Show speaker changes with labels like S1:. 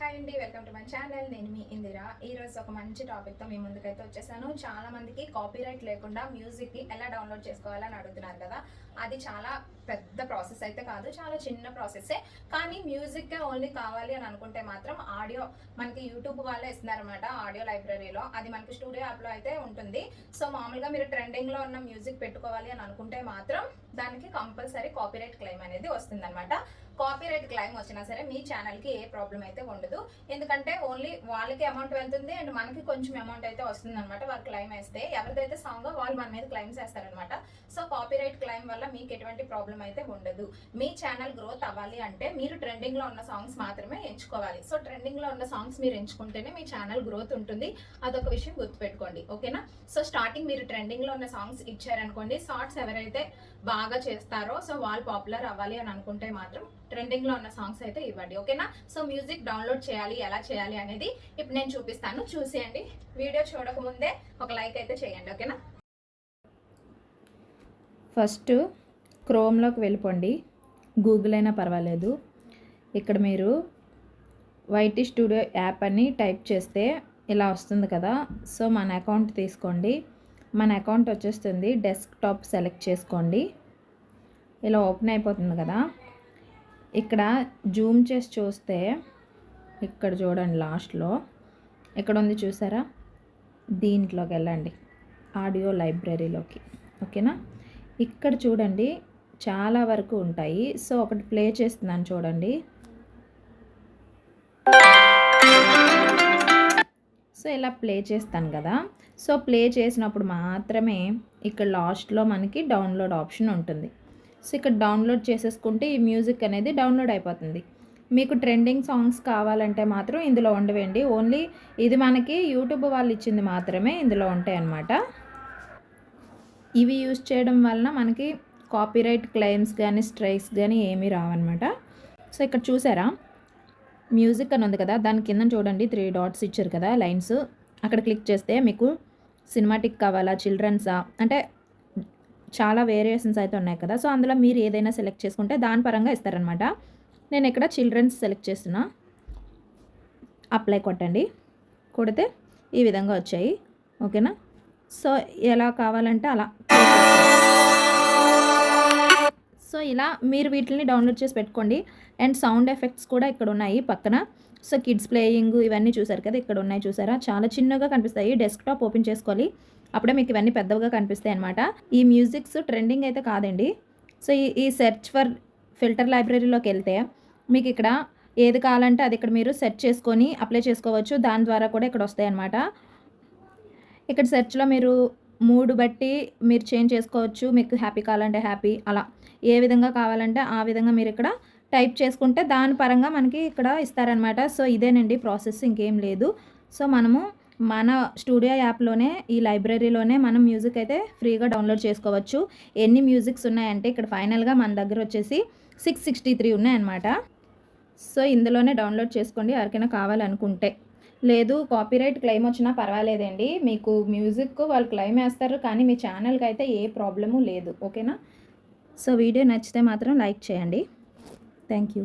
S1: Hi అండి welcome to my channel. నేను మీ ఇందిరా. ఈ రోజు ఒక మంచి టాపిక్తో మీ ముందుకైతే వచ్చేసాను. చాలా మందికి కాపీరైట్ లేకుండా మ్యూజిక్ని ఎలా డౌన్లోడ్ చేసుకోవాలని అడుగుతున్నారు కదా. అది చాలా పెద్ద ప్రాసెస్ అయితే కాదు చాలా చిన్న ప్రాసెస్సే కానీ మ్యూజిక్గా ఓన్లీ కావాలి అని అనుకుంటే మాత్రం ఆడియో మనకి యూట్యూబ్ వాళ్ళే ఇస్తున్నారనమాట ఆడియో లైబ్రరీలో అది మనకి స్టూడియో యాప్లో అయితే ఉంటుంది. సో మామూలుగా మీరు ట్రెండింగ్లో ఉన్న మ్యూజిక్ పెట్టుకోవాలి అని అనుకుంటే మాత్రం దానికి కంపల్సరీ కాపీరైట్ క్లెయిమ్ అనేది వస్తుందన్నమాట. కాపీరైట్ క్లైమ్ వచ్చినా సరే మీ ఛానల్కి ఏ ప్రాబ్లం అయితే ఉండదు. ఎందుకంటే ఓన్లీ వాళ్ళకి అమౌంట్ వెళ్తుంది అండ్ మనకి కొంచెం అమౌంట్ అయితే వస్తుంది అనమాట వాళ్ళు క్లైమ్ వేస్తే. ఎవరిదైతే సాంగ్ వాళ్ళు మన మీద క్లైమ్స్ వేస్తారనమాట సో కాపీరైట్ క్లైమ్ వల్ల మీకు ఎటువంటి ప్రాబ్లం అయితే ఉండదు. మీ ఛానల్ గ్రోత్ అవ్వాలి అంటే మీరు ట్రెండింగ్లో ఉన్న సాంగ్స్ మాత్రమే ఎంచుకోవాలి. సో ట్రెండింగ్లో ఉన్న సాంగ్స్ మీరు ఎంచుకుంటేనే మీ ఛానల్ గ్రోత్ ఉంటుంది. అదొక విషయం గుర్తుపెట్టుకోండి. ఓకేనా సో స్టార్టింగ్ మీరు ట్రెండింగ్లో ఉన్న సాంగ్స్ ఇచ్చారనుకోండి షార్ట్స్ ఎవరైతే బాగా చేస్తారో సో వాళ్ళు పాపులర్ అవ్వాలి అని అనుకుంటే మాత్రం ట్రెండింగ్లో ఉన్న సాంగ్స్ అయితే ఇవ్వండి ఓకేనా? సో మ్యూజిక్ డౌన్లోడ్ చేయాలి ఎలా చేయాలి అనేది ఇప్పుడు నేను చూపిస్తాను. చూసేయండి. వీడియో చూడకముందే ఒక లైక్ అయితే చేయండి ఓకేనా?
S2: ఫస్ట్ క్రోమ్లోకి వెళ్ళిపోండి. గూగుల్ అయినా పర్వాలేదు. ఇక్కడ మీరు వైటీ స్టూడియో యాప్ అని టైప్ చేస్తే ఇలా వస్తుంది కదా. సో మన అకౌంట్ తీసుకోండి. మన అకౌంట్ వచ్చేస్తుంది డెస్క్టాప్ సెలెక్ట్ చేసుకోండి. ఇలా ఓపెన్ అయిపోతుంది కదా. ఇక్కడ జూమ్ చేసి చూస్తే ఇక్కడ చూడండి లాస్ట్లో ఇక్కడ ఉంది చూసారా? దీంట్లోకి వెళ్ళండి. ఆడియో లైబ్రరీలోకి. ఓకేనా? ఇక్కడ చూడండి చాలా వరకు ఉంటాయి. సో ఒకటి ప్లే చేస్తున్నాను చూడండి. సో ఇలా ప్లే చేస్తాను కదా. సో ప్లే చేసినప్పుడు మాత్రమే ఇక్కడ లాస్ట్లో మనకి డౌన్లోడ్ ఆప్షన్ ఉంటుంది. సో ఇక్కడ డౌన్లోడ్ చేసేసుకుంటే ఈ మ్యూజిక్ అనేది డౌన్లోడ్ అయిపోతుంది. మీకు ట్రెండింగ్ సాంగ్స్ కావాలంటే మాత్రం ఇందులో ఉండవండి. ఓన్లీ ఇది మనకి యూట్యూబ్ వాళ్ళు ఇచ్చింది మాత్రమే ఇందులో ఉంటాయి అన్నమాట. ఇవి యూజ్ చేయడం వలన మనకి కాపీరైట్ క్లెయిమ్స్ కానీ స్ట్రైక్స్ కానీ ఏమీ రావన్నమాట. సో ఇక్కడ చూసారా? మ్యూజిక్ అని ఉంది కదా దాని కింద చూడండి త్రీ డాట్స్ ఇచ్చారు కదా లైన్స్ అక్కడ క్లిక్ చేస్తే మీకు సినిమాటిక్ కావాలా చిల్డ్రన్సా అంటే చాలా వేరియేషన్స్ అయితే ఉన్నాయి కదా. సో అందులో మీరు ఏదైనా సెలెక్ట్ చేసుకుంటే దాని పరంగా ఇస్తారనమాట నేను ఇక్కడ చిల్డ్రన్స్ సెలెక్ట్ చేస్తున్నా. అప్లై కొట్టండి. కొడితే ఈ విధంగా వచ్చాయి. ఓకేనా సో ఎలా కావాలంటే అలా. సో ఇలా మీరు వీటిని డౌన్లోడ్ చేసి పెట్టుకోండి. అండ్ సౌండ్ ఎఫెక్ట్స్ కూడా ఇక్కడ ఉన్నాయి పక్కన. సో కిడ్స్ ప్లేయింగ్ ఇవన్నీ చూసారు కదా ఇక్కడ ఉన్నాయి చూసారా? చాలా చిన్నగా కనిపిస్తాయి. డెస్క్టాప్ ఓపెన్ చేసుకోవాలి. అప్పుడే మీకు ఇవన్నీ పెద్దగా కనిపిస్తాయి అనమాట ఈ మ్యూజిక్స్ ట్రెండింగ్ అయితే కాదండి. సో ఈ ఈ సెర్చ్ ఫర్ ఫిల్టర్ లైబ్రరీలోకి వెళ్తే మీకు ఇక్కడ ఏది కావాలంటే అది ఇక్కడ మీరు సెర్చ్ చేసుకొని అప్లై చేసుకోవచ్చు. దాని ద్వారా కూడా ఇక్కడ వస్తాయి అనమాట ఇక్కడ సెర్చ్లో మీరు మూడు బట్టి మీరు చేంజ్ చేసుకోవచ్చు. మీకు హ్యాపీ కావాలంటే హ్యాపీ అలా. ఏ విధంగా కావాలంటే ఆ విధంగా మీరు ఇక్కడ టైప్ చేసుకుంటే దాని పరంగా మనకి ఇక్కడ ఇస్తారనమాట. సో ఇదేనండి ప్రాసెస్ ఇంకేం లేదు. సో మనము మన స్టూడియో యాప్లోనే ఈ లైబ్రరీలోనే మనం మ్యూజిక్ అయితే ఫ్రీగా డౌన్లోడ్ చేసుకోవచ్చు. ఎన్ని మ్యూజిక్స్ ఉన్నాయంటే ఇక్కడ ఫైనల్గా మన దగ్గర వచ్చేసి సిక్స్ సిక్స్టీ త్రీ ఉన్నాయన్నమాట. సో ఇందులోనే డౌన్లోడ్ చేసుకోండి. ఎవరికైనా కావాలనుకుంటే. లేదు కాపీరైట్ క్లెయిమ్ వచ్చినా పర్వాలేదండి. మీకు మ్యూజిక్ వాళ్ళు క్లెయిమ్ వేస్తారు కానీ మీ ఛానల్కి అయితే ఏ ప్రాబ్లము లేదు. ఓకేనా సో వీడియో నచ్చితే మాత్రం లైక్ చేయండి. Thank you